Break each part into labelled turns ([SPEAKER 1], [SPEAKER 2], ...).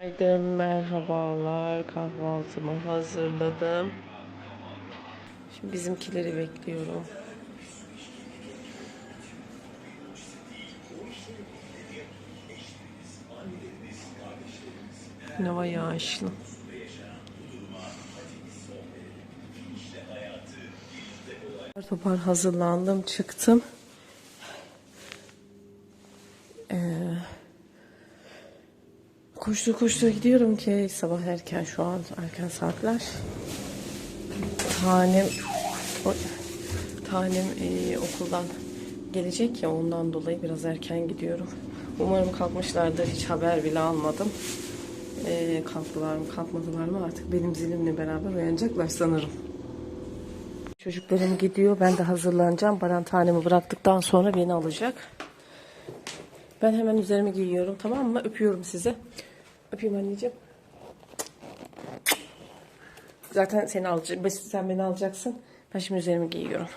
[SPEAKER 1] Günaydın, merhabalar. Kahvaltımı hazırladım. Şimdi bizimkileri bekliyorum. Hava yağışlı. Topar hazırlandım, çıktım. Koştur koştur gidiyorum ki sabah erken şu an erken saatler. Tanem oy, tanem e, okuldan gelecek ya ondan dolayı biraz erken gidiyorum. Umarım kalkmışlardır hiç haber bile almadım. E, kalktılar mı kalkmadılar mı artık benim zilimle beraber uyanacaklar sanırım. Çocuklarım gidiyor ben de hazırlanacağım. Baran tanemi bıraktıktan sonra beni alacak. Ben hemen üzerime giyiyorum tamam mı? Öpüyorum sizi. Öpeyim anneciğim. Zaten seni alacak, sen beni alacaksın. Ben şimdi üzerimi giyiyorum.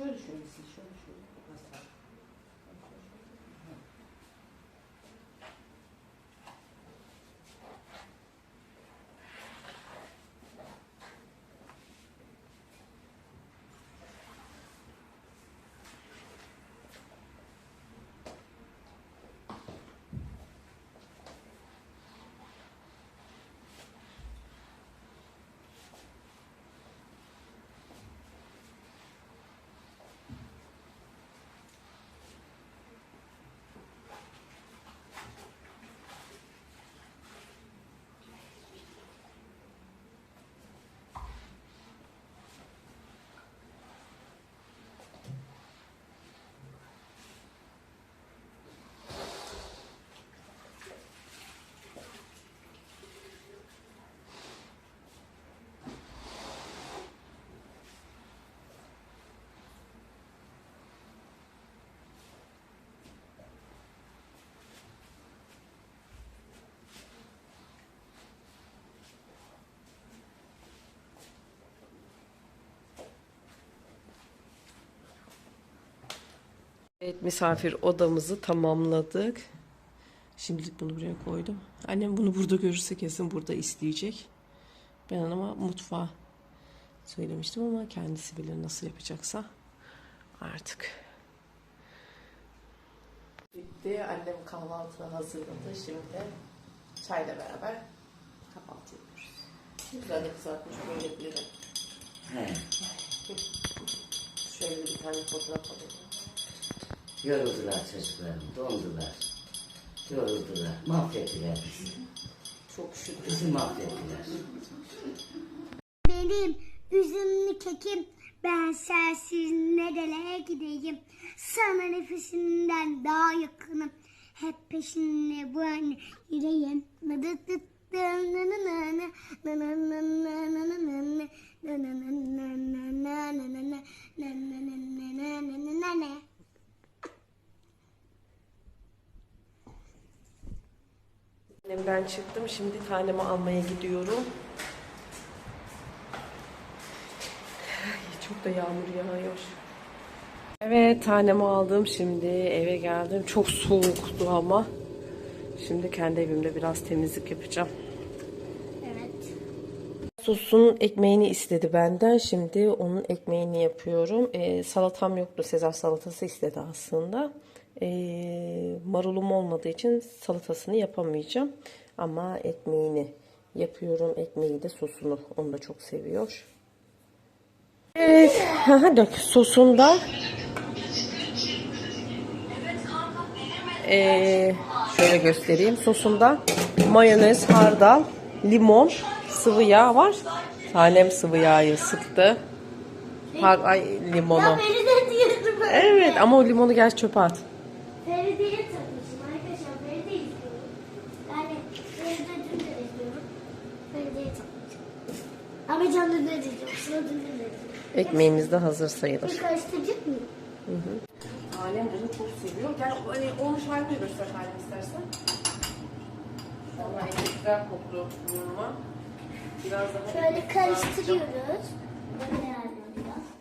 [SPEAKER 2] Sakındım seni
[SPEAKER 1] Şöyle şöyle sil, şöyle şöyle. Mesela. Evet misafir odamızı tamamladık. Şimdilik bunu buraya koydum. Annem bunu burada görürse kesin burada isteyecek. Ben ama mutfağa söylemiştim ama kendisi bilir nasıl yapacaksa artık. Bitti. Annem kahvaltı hazırladı. Şimdi çayla beraber kahvaltı yapıyoruz. Güzel de kızartmış böyle.
[SPEAKER 2] He,
[SPEAKER 1] Şöyle bir tane fotoğraf alayım.
[SPEAKER 2] Yoruldular çocuklarım, dondular. Yoruldular, mahvettiler bizi.
[SPEAKER 1] Çok şükür.
[SPEAKER 2] Bizi mahvettiler.
[SPEAKER 3] Benim üzümlü kekim ben sensiz nerelere gideyim Sana nefesinden daha yakınım Hep peşinde bu anne yüreğim
[SPEAKER 1] Annemden çıktım. Şimdi tanemi almaya gidiyorum. Çok da yağmur yağıyor. Evet tanemi aldım. Şimdi eve geldim. Çok soğuktu ama. Şimdi kendi evimde biraz temizlik yapacağım.
[SPEAKER 3] Evet
[SPEAKER 1] Sosun ekmeğini istedi benden. Şimdi onun ekmeğini yapıyorum. Ee, salatam yoktu. Sezar salatası istedi aslında. Ee, marulum olmadığı için salatasını yapamayacağım. Ama ekmeğini yapıyorum. Ekmeği de sosunu. Onu da çok seviyor. Evet. Dök sosunda ee, şöyle göstereyim. Sosunda mayonez, hardal, limon, sıvı yağ var. Tanem sıvı yağı sıktı. Har ay limonu.
[SPEAKER 3] Ya
[SPEAKER 1] Evet ama o limonu gel çöpe at.
[SPEAKER 3] Ama canlı da de izliyorum
[SPEAKER 1] Ekmeğimiz de hazır sayılır.
[SPEAKER 3] Bir karıştıracak mıyım?
[SPEAKER 1] Tanem bunu çok seviyor. Gel hani olmuş halini göster halini istersen. Vallahi en güzel koktu burnuma. Biraz daha
[SPEAKER 3] Şöyle karıştırıyoruz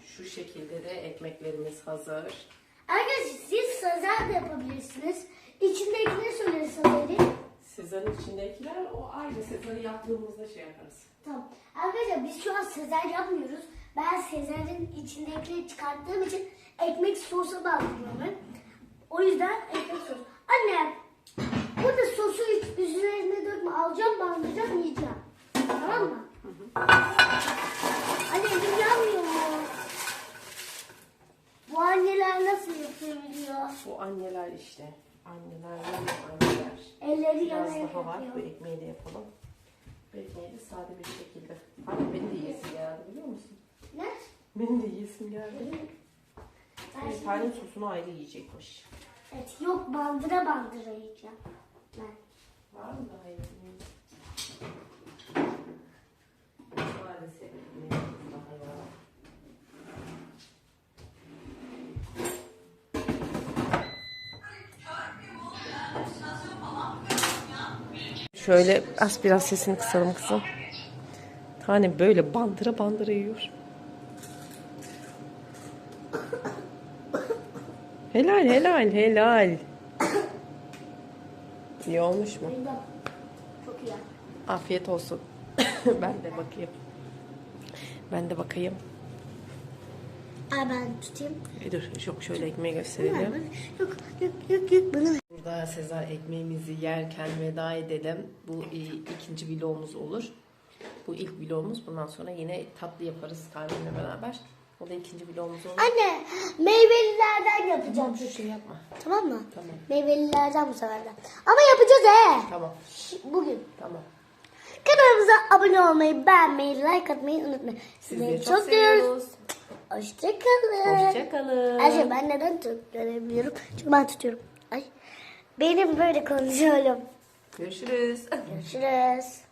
[SPEAKER 1] Şu şekilde de ekmeklerimiz hazır.
[SPEAKER 3] Arkadaşlar siz sözel de yapabilirsiniz. İçindekini söyleseniz.
[SPEAKER 1] Sezar'ın içindekiler o ayrı. Sezar'ı yaptığımızda şey yaparız.
[SPEAKER 3] Tamam. Arkadaşlar biz şu an sezer yapmıyoruz. Ben sezerin içindekileri çıkarttığım için ekmek sosu bandırıyorum. ben. O yüzden ekmek sos. Anne burada sosu üzerine dökme. Alacağım bandıracağım yiyeceğim. Tamam mı? Anne elim yanmıyor mu? Bu anneler nasıl yapıyor biliyor.
[SPEAKER 1] Bu anneler işte. Anneler anneler.
[SPEAKER 3] Elleri
[SPEAKER 1] Biraz daha var. Bu ekmeği de yapalım. De sade bir şekilde. Anne benim de yiyesim geldi biliyor musun?
[SPEAKER 3] Ne?
[SPEAKER 1] Benim de yiyesim geldi.
[SPEAKER 3] Ben
[SPEAKER 1] Bir tane sosunu ayrı yiyecekmiş.
[SPEAKER 3] Evet, yok bandıra bandıra yiyeceğim. Ben.
[SPEAKER 1] Var mı daha iyi? Maalesef Şöyle az biraz sesini kısalım kızım. Tane böyle bandıra bandıra yiyor. Helal helal helal. İyi olmuş mu?
[SPEAKER 3] Çok iyi.
[SPEAKER 1] Afiyet olsun. ben de bakayım. Ben de bakayım.
[SPEAKER 3] Aa ben tutayım.
[SPEAKER 1] E dur çok şöyle ekmeği gösterelim.
[SPEAKER 3] Yok yok yok yok ver.
[SPEAKER 1] Burada Sezar ekmeğimizi yerken veda edelim. Bu ikinci vlogumuz olur. Bu ilk vlogumuz. Bundan sonra yine tatlı yaparız Tanem'le beraber. O da ikinci vlogumuz olur.
[SPEAKER 3] Anne meyvelilerden yapacağım.
[SPEAKER 1] Bir şey yapma.
[SPEAKER 3] Tamam mı?
[SPEAKER 1] Tamam.
[SPEAKER 3] Meyvelilerden bu sefer de. Ama yapacağız he.
[SPEAKER 1] Tamam.
[SPEAKER 3] Bugün.
[SPEAKER 1] Tamam.
[SPEAKER 3] Kanalımıza abone olmayı, beğenmeyi, like atmayı unutmayın. Sizleri
[SPEAKER 1] Sizleri
[SPEAKER 3] çok, seviyoruz. Hoşçakalın.
[SPEAKER 1] Hoşçakalın.
[SPEAKER 3] Ayşe ben neden tutabiliyorum? Çünkü ben tutuyorum. Benim böyle konuşuyorum.
[SPEAKER 1] Görüşürüz.
[SPEAKER 3] Görüşürüz.